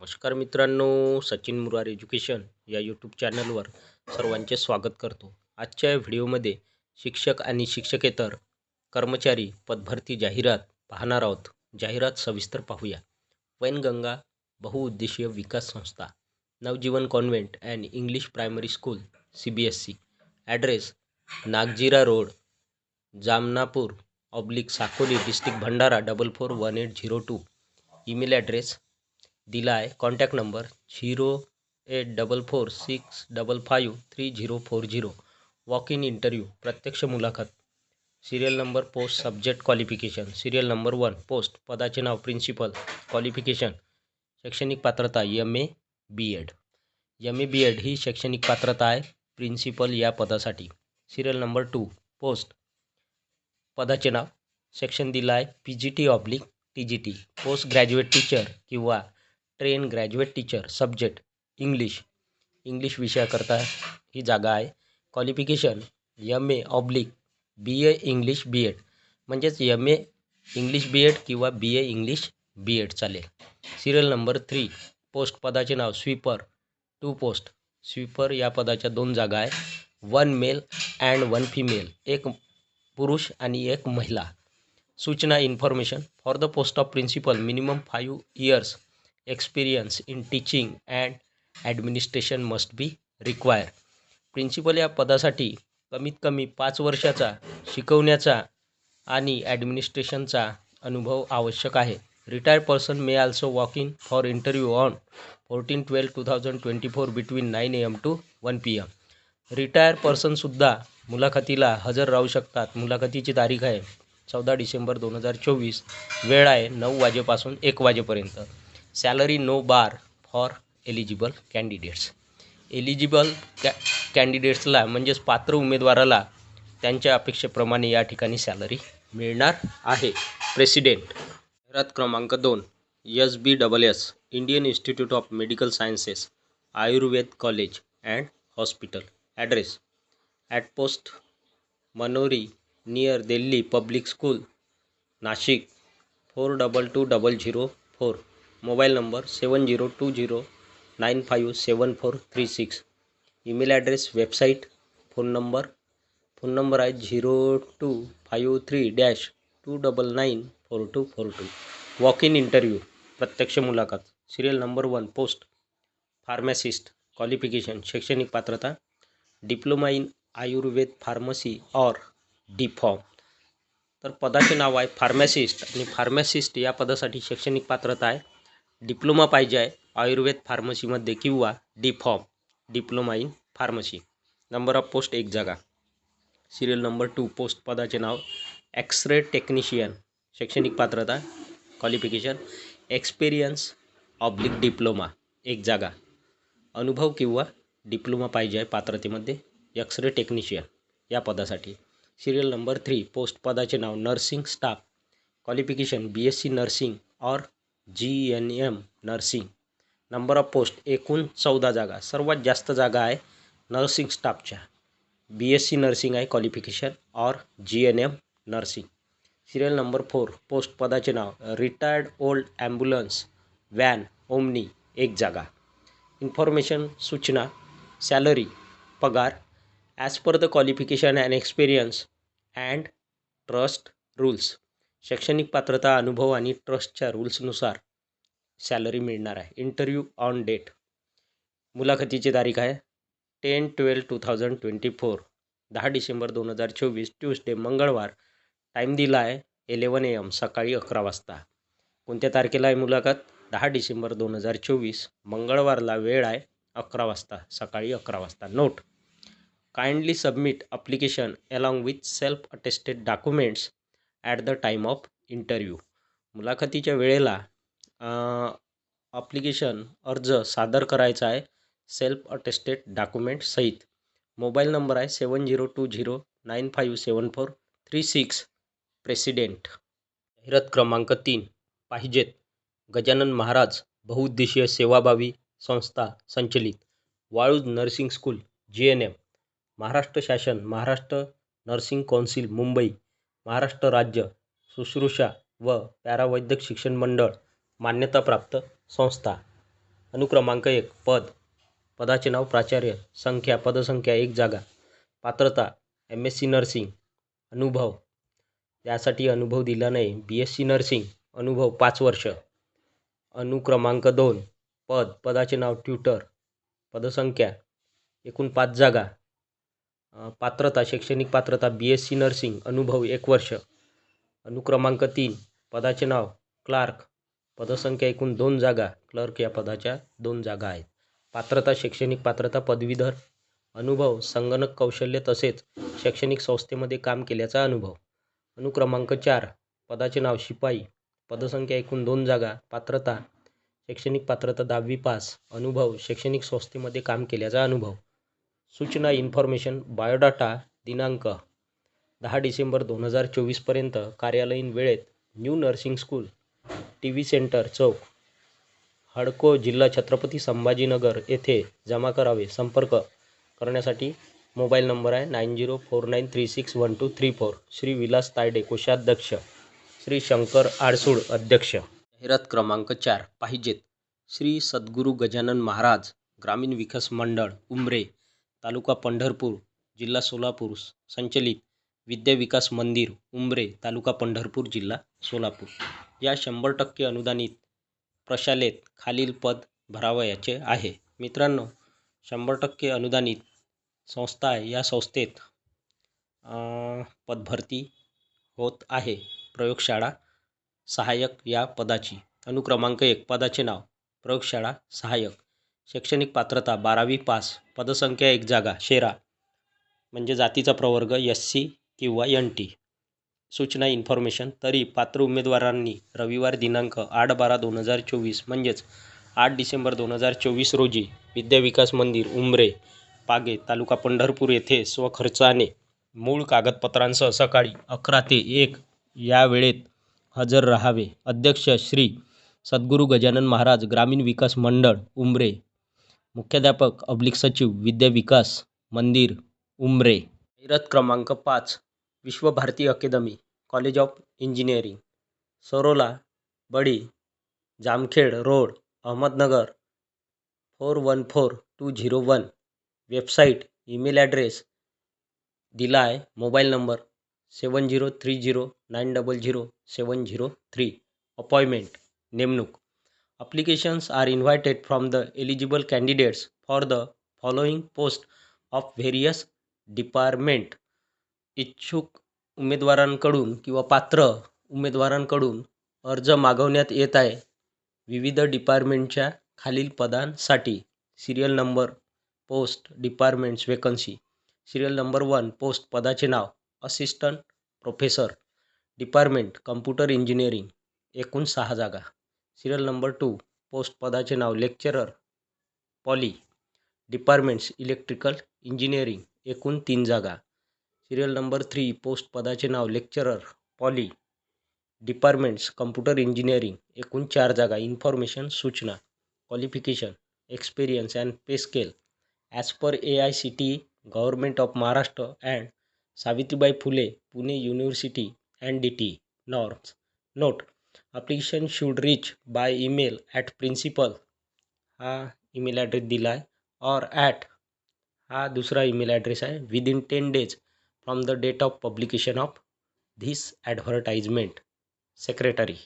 नमस्कार मित्रांनो सचिन मुरार एज्युकेशन या यूट्यूब चॅनलवर सर्वांचे स्वागत करतो. आजच्या या व्हिडिओमध्ये शिक्षक आणि शिक्षकेतर कर्मचारी पदभरती जाहिरात पाहणार आहोत. जाहिरात सविस्तर पाहूया. वैनगंगा बहुउद्देशीय विकास संस्था Navjeevan convent and English primary school C B S C address Nagzira road Jamnapur oblique Sakoli district Bhandara double four one eight zero two email address दिला आहे contact number zero eight double four six double five three zero four zero walk in interview प्रत्यक्ष मुलाखत। Serial number post subject qualification serial number one post पदाचे नाव principal qualification शैक्षणिक पात्रता M A B Ed M A B Ed ही शैक्षणिक पात्रता आहे principal या पदासाठी। सिरियल नंबर टू पोस्ट पदाचे नाव। सेक्शन दिला आहे P G T oblique T G T post graduate teacher किंवा train graduate teacher subject English English विषयाकरता ही जागा आहे. Qualification M A oblique B A English B Ed म्हणजेच M A English B Ed किंवा B A English B Ed चालेल. Serial number three post पदाचे नाव sweeper two post sweeper या पदाच्या दोन जागा आहे. One male and one female एक पुरुष आणि एक महिला. सूचना information for the post of principal minimum five years experience in teaching and administration must be require principal या पदासाठी कमीत कमी पाच वर्षाचा शिकवण्याचा आणि ॲडमिनिस्ट्रेशनचा अनुभव आवश्यक आहे. Retired person may also walk in for interview on fourteen twelve two thousand twenty four between nine A M to one P M retire पर्सनसुद्धा मुलाखतीला हजर राहू शकतात. मुलाखतीची तारीख आहे चौदा डिसेंबर दोन हजार चोवीस. वेळ आहे नऊ वाजेपासून एक वाजेपर्यंत. Salary no bar for eligible candidates eligible can कॅन्डिडेट्सला म्हणजेच पात्र उमेदवाराला त्यांच्या अपेक्षेप्रमाणे या ठिकाणी सॅलरी मिळणार आहे. प्रेसिडेंट जाहिरात क्रमांक दोन S B double S Indian institute of medical sciences Ayurved college and hospital address at post Manori near Delhi public school Nashik four double two double zero four mobile number seven zero two zero nine five seven four three six. Email address website phone number phone number आहे zero two five three dash two double nine four two four two. Walk in interview प्रत्यक्ष मुलाखत serial number one post pharmacist qualification शैक्षणिक पात्रता diploma in Ayurveda pharmacy or D pharm तर पदाचे नाव आहे फार्मॅसिस्ट आणि फार्मॅसिस्ट या पदासाठी शैक्षणिक पात्रता आहे. डिप्लोमा पाहिजे आहे. आयुर्वेद फार्मसीमध्ये किंवा D pharm diploma in pharmacy number of post एक जागा. सिरियल नंबर टू पोस्ट पदाचे नाव. एक्सरे टेक्निशियन शैक्षणिक पात्रता क्वालिफिकेशन एक्सपिरियन्स ऑब्लिक डिप्लोमा एक जागा. अनुभव किंवा डिप्लोमा पाहिजे आहे पात्रतेमध्ये. एक्सरे टेक्निशियन या पदासाठी. सिरियल नंबर थ्री पोस्ट पदाचे नाव nursing staff qualification B S C nursing or G N M nursing. Number of post एकूण चौदा जागा. सर्वात जास्त जागा आहे नर्सिंग स्टाफच्या. बी एस सी नर्सिंग आहे qualification or G N M nursing. Serial number four post पदाचे नाव retired old ambulance van Omni एक जागा. इन्फॉर्मेशन सूचना सॅलरी पगार as per the qualification and experience and trust rules शैक्षणिक पात्रता अनुभव आणि ट्रस्टच्या रूल्सनुसार सॅलरी मिळणार आहे. Interview on date. मुलाखतीची तारीख आहे. Ten twelve two thousand twenty four. दहा डिसेंबर दोन हजार चोवीस ट्यूसडे मंगळवार. टाईम दिला आहे एलेवन ए एम सकाळी अकरा वाजता. कोणत्या तारखेला आहे मुलाखत? दहा डिसेंबर दोन हजार चोवीस. मंगळवारला वेळ आहे अकरा वाजता सकाळी अकरा वाजता. Note. Kindly submit application along with self attested documents at the time of interview मुलाखतीच्या वेळेला अप्लिकेशन अर्ज सादर करायचा आहे सेल्फ अटेस्टेड डॉक्युमेंट सहित. मोबाईल नंबर आहे seven zero two zero nine five seven four three six president जाहिरात क्रमांक तीन पाहिजेत. गजानन महाराज बहुउद्देशीय सेवाभावी संस्था संचलित. Waluj nursing school G N M Maharashtra शासन महाराष्ट्र नर्सिंग कौन्सिल मुंबई. महाराष्ट्र राज्य शुश्रूषा व पॅरावैद्यक शिक्षण मंडळ मान्यताप्राप्त संस्था. अनुक्रमांक एक पद. पदाचे नाव प्राचार्य संख्या पदसंख्या एक जागा. पात्रता एम एस सी नर्सिंग. अनुभव. यासाठी अनुभव दिला नाही. B S C nursing. अनुभव पाच वर्ष. अनुक्रमांक दोन पद. पदाचे नाव ट्युटर. पदसंख्या एकूण पाच जागा. पात्रता शैक्षणिक पात्रता बी एस सी नर्सिंग अनुभव एक वर्ष. अनुक्रमांक तीन पदाचे नाव क्लार्क पदसंख्या एकूण दोन जागा. क्लर्क या पदाच्या दोन जागा आहेत. पात्रता शैक्षणिक पात्रता पदवीधर. अनुभव संगणक कौशल्य तसेच शैक्षणिक संस्थेमध्ये काम केल्याचा अनुभव. अनुक्रमांक चार पदाचे नाव शिपाई. पदसंख्या एकूण दोन जागा. पात्रता शैक्षणिक पात्रता दहावी पास. अनुभव शैक्षणिक संस्थेमध्ये काम केल्याचा अनुभव. सूचना इन्फॉर्मेशन बायोडाटा दिनांक दहा डिसेंबर दोन हजार चोवीसपर्यंत कार्यालयीन वेळेत new nursing school T V centre चौक हडको जिल्हा छत्रपती संभाजीनगर येथे जमा करावे. संपर्क करण्यासाठी मोबाईल नंबर आहे nine zero four nine three six one two three four. Shri Vilas Tayde कोषाध्यक्ष. श्री शंकर आडसूळ अध्यक्ष. जाहिरात क्रमांक चार पाहिजेत. श्री सद्गुरू गजानन महाराज ग्रामीण विकास मंडळ उमरे. तालुका पंढरपूर जिल्हा सोलापूर संचलित विद्या विकास मंदिर उमरे तालुका पंढरपूर जिल्हा सोलापूर. या शंभर टक्के अनुदानित प्रशालेत खालील पद भरावयाचे आहे. मित्रांनो शंभर टक्के अनुदानित संस्था आहे. या संस्थेत पदभरती होत आहे. प्रयोगशाळा सहाय्यक या पदाची. अनुक्रमांक एक पदाचे नाव प्रयोगशाळा सहाय्यक. शैक्षणिक पात्रता बारावी पास पदसंख्या एक जागा शेरा. म्हणजे जातीचा प्रवर्ग एस सी किंवा एन टी. सूचना इन्फॉर्मेशन. तरी पात्र उमेदवारांनी रविवार दिनांक आठ बारा दोन हजार चोवीस म्हणजेच आठ डिसेंबर दोन हजार चोवीस रोजी विद्या विकास मंदिर उमरे पागे तालुका पंढरपूर येथे स्वखर्चाने मूळ कागदपत्रांसह सकाळी अकरा ते एक या वेळेत हजर राहावे. अध्यक्ष श्री सद्गुरू गजानन महाराज ग्रामीण विकास मंडळ उमरे मुख्याध्यापक अब्लिक सचिव विद्या विकास मंदिर उमरे. जाहिरात क्रमांक पाच Vishwabharati academy college of engineering Sarola Badi Jamkhed road Ahmednagar four one four two zero one. Website email address दिला आहे mobile number seven zero three zero nine double zero seven zero three. Appointment नेमणूक. Applications are invited from the eligible candidates for the following post of various department इच्छुक उमेदवारांकडून किंवा पात्र उमेदवारांकडून अर्ज मागवण्यात येत आहे. विविध डिपार्टमेंटच्या खालील पदांसाठी serial number post departments vacancy serial number one post पदाचे नाव. Assistant professor department computer engineering एकूण सहा जागा. सिरियल नंबर टू पोस्ट पदाचे नाव lecturer poly departments electrical engineering एकूण तीन जागा. सिरियल नंबर थ्री पोस्ट पदाचे नाव lecturer poly departments computer engineering एकूण चार जागा. इन्फॉर्मेशन सूचना qualification experience and pay scale as per A I C T government of Maharashtra and Savitribai Phule Pune university and D T norms note application should reach by email at principal हा email address दिला आहे और at हा दुसरा email address आहे. Within ten days from the date of publication of this advertisement secretary